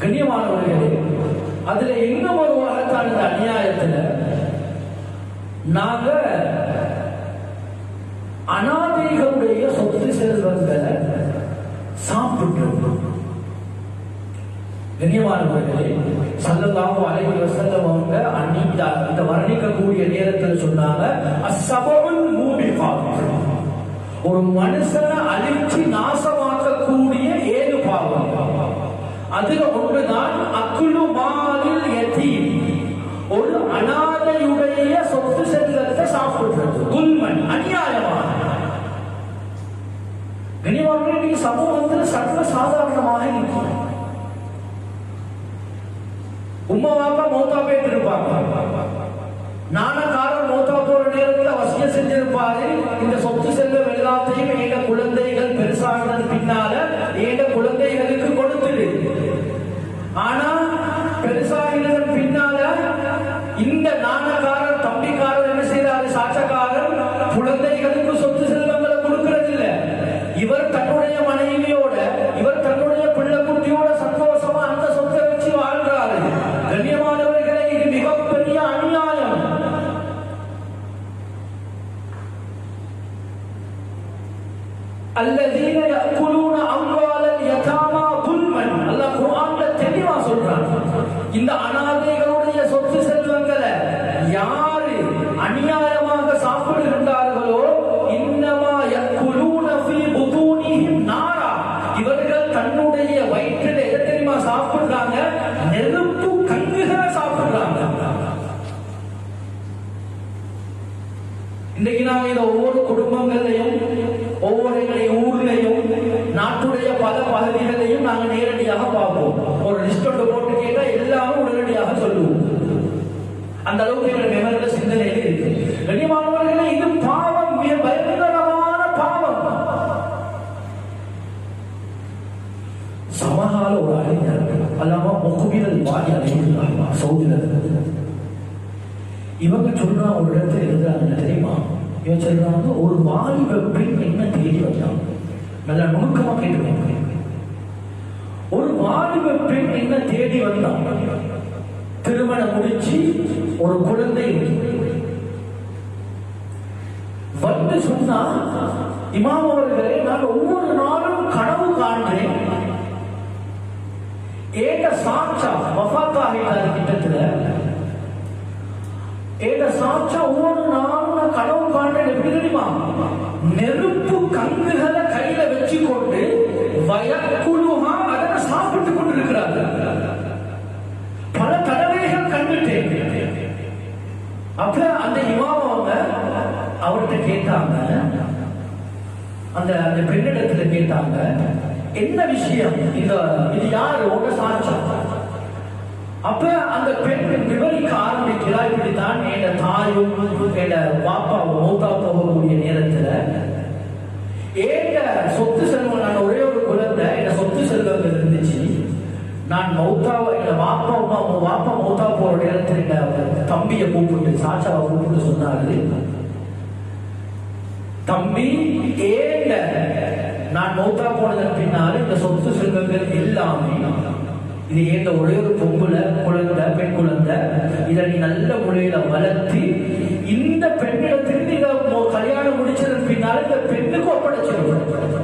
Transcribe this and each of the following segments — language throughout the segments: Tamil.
கண்ணியமானவர்களே அதுல இன்னும் ஒரு உலகத்தான இந்த அநியாயத்துல? நாங்க அநாதைகளுடைய சொத்து செல்வங்களை சாப்பிட்டு கண்ணியமானவர்களே சல்லல்லாஹு அலைஹி வஸல்லம் அவங்க அன்னைக்கு இந்த வர்ணிக்கக்கூடிய நேரத்தில் சொன்னாங்க அஸ்ஸபுல் மூபிகாத். ஒரு மனுஷனை அழிச்சு நான் அதுல ஒன்றுதான் அக்குழு மாலில் எத்தீம் ஒரு அனாதையுடைய சொத்து செல்வத்தை சாப்பிடுறது குல்மன் அநியாயமாக. கனிவாக நீ சமூகத்தில் சர்வ சாதாரணமாக இருக்கிறது உம்மா வாப்பா மௌத்தா போயிட்டு இருப்பாங்க நானக்காரர் மௌத்தா போற நேரத்தில் வசிய செஞ்சிருப்பாரு. இந்த சொத்து செல்வம் எல்லாத்தையும் எங்க அல்லதீன யக்குலூன அம்வாலல் யதாமா குல்மன் அல்லாஹ் குர்ஆன்ல தெளிவா சொல்றான். இந்த அனாதைகளுடைய சொத்து செல்வங்களை யாரு அநியாயமாக சாப்பிடுகின்றார்களோ இன்னமா யக்குலூன ஃபீ புதூனிஹிம் நாரா. இவர்கள் தன்னுடைய வயிற்றில் எதை சாப்பிடுறாங்க? நெருப்பு கங்குகளை சாப்பிடுறாங்க. இன்னைக்கு நான் இதை ஒவ்வொரு குடும்பங்கள்ல பகுதிகளையும் நாங்க நேரடியாக பார்ப்போம். ஒரு லிஸ்ட் ஒன்று போட்டு கேட்டா எல்லாரும் உடனடியாக சொல்லுவோம். அந்த அளவுக்கு எங்களுடைய மெமரியில சிந்தனையில இருக்கு. கண்ணியமானவர்களே இது பாவம். மிக பயங்கரமான பாவம். சமகால ஒரு அறிஞர் அல்லாம முக்குபிரல் வாடி அடைந்தாங்க சௌதிரர் இவங்க சொல்றா ஒரு இடத்துல எழுதுறாங்க தெரியுமா? இவன் சொல்றாங்க ஒரு வாலிப பெண் என்ன தேடி வந்தாங்க நல்லா நுணுக்கமா கேட்டுக்கோங்க ஒரு வாலிப பெண் என்ன திருமணம் திருமணம் முடிச்சு ஒரு குழந்தை வந்து சொன்னா இமாம் அவர்களே நான் ஒவ்வொரு நாளும் கனவு காண்றேன் ஏக சாட்சா வஃபாத்தாகிட்டார் கிட்டத்துல. ஏக சாட்சா ஒவ்வொரு நாளும் நான் கனவு காண்றேன் எப்படி தெரியுமா? நெருப்பு கங்குகளை கையில வச்சு கொண்டு அப்ப அந்த இமாம் அவங்க அவர்கிட்ட கேட்டாங்க. அந்த அந்த பெண்ணிடத்துல கேட்டாங்க என்ன விஷயம்? இந்த இது யாரு? உங்க சாட்சம் அப்ப அந்த பெண் விவரிக்க ஆரம்பிக்கிறா இப்படித்தான் என் தாயும் என் பாப்பாவும் மௌத்தா போகக்கூடிய நேரத்துல ஏங்க சொத்து நான் மௌத்தாவை என் வாப்பா அம்மா உங்க வாப்பா மௌத்தா போற நேரத்தில் எங்க தம்பியை கூப்பிட்டு சாச்சாவை கூப்பிட்டு சொன்னாரு. தம்பி ஏங்க நான் மௌத்தா போனதன் பின்னால் இந்த சொத்து செல்வங்கள் எல்லாமே இது ஏந்த ஒரே ஒரு பொம்புல குழந்தை பெண் குழந்தை இதை நீ நல்ல முறையில வளர்த்து இந்த பெண்ணிடத்திற்கு இதை கல்யாணம் முடிச்சதன் பின்னால் இந்த பெண்ணுக்கு ஒப்படைச்சிருக்கணும்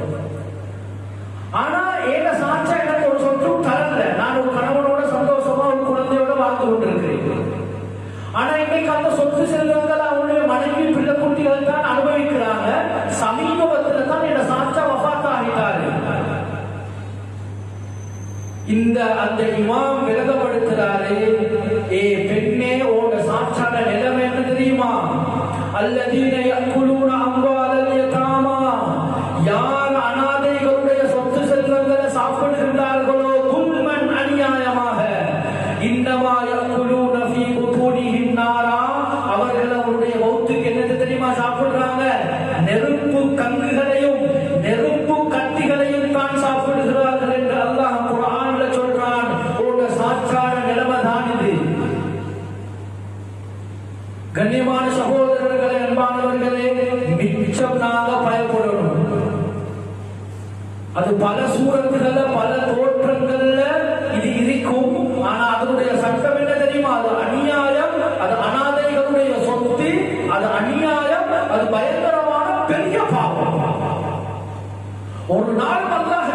வாழ்ந்து கொண்டிருக்கிறேன் ஆனா இன்னைக்கு அந்த சொத்து செல்வங்கள் அவனுடைய மனைவி பிள்ளை குட்டிகள் தான் அனுபவிக்கிறாங்க. சமீபத்தில் தான் என்ன சாட்சா வஃபாத் ஆகிட்டாரு இந்த அந்த இமாம் விரதப்படுத்துறாரு ஏ பெண்ணே உங்க சாட்சான நிலம் என்ன தெரியுமா? அல்லதீன யக்குலூன அம்வாலல் யதாமா. யார் அனாதைகளுடைய சொத்து செல்வங்களை சாப்பிடுகின்றார்களோ அவர்கள் அவருடைய வௌத்துக்கு என்னது தெரியுமா சாப்பிடுறாங்க? நெருப்பு கங்குகளையும் நெருப்பு கத்திகளையும் தான் சாப்பிடுகிறார்கள் என்று அல்லாஹ் குரான்ல சொல்றான். உங்க சாட்சார நிலைமை தான் இது. கண்ணியமான சகோதரர்களை அன்பானவர்களே மிச்சம் நாங்க பயப்படணும். அது பல சூரத்துகள்ல பல ஒரு நாள் அல்லாஹ் விட்டு வச்சவன்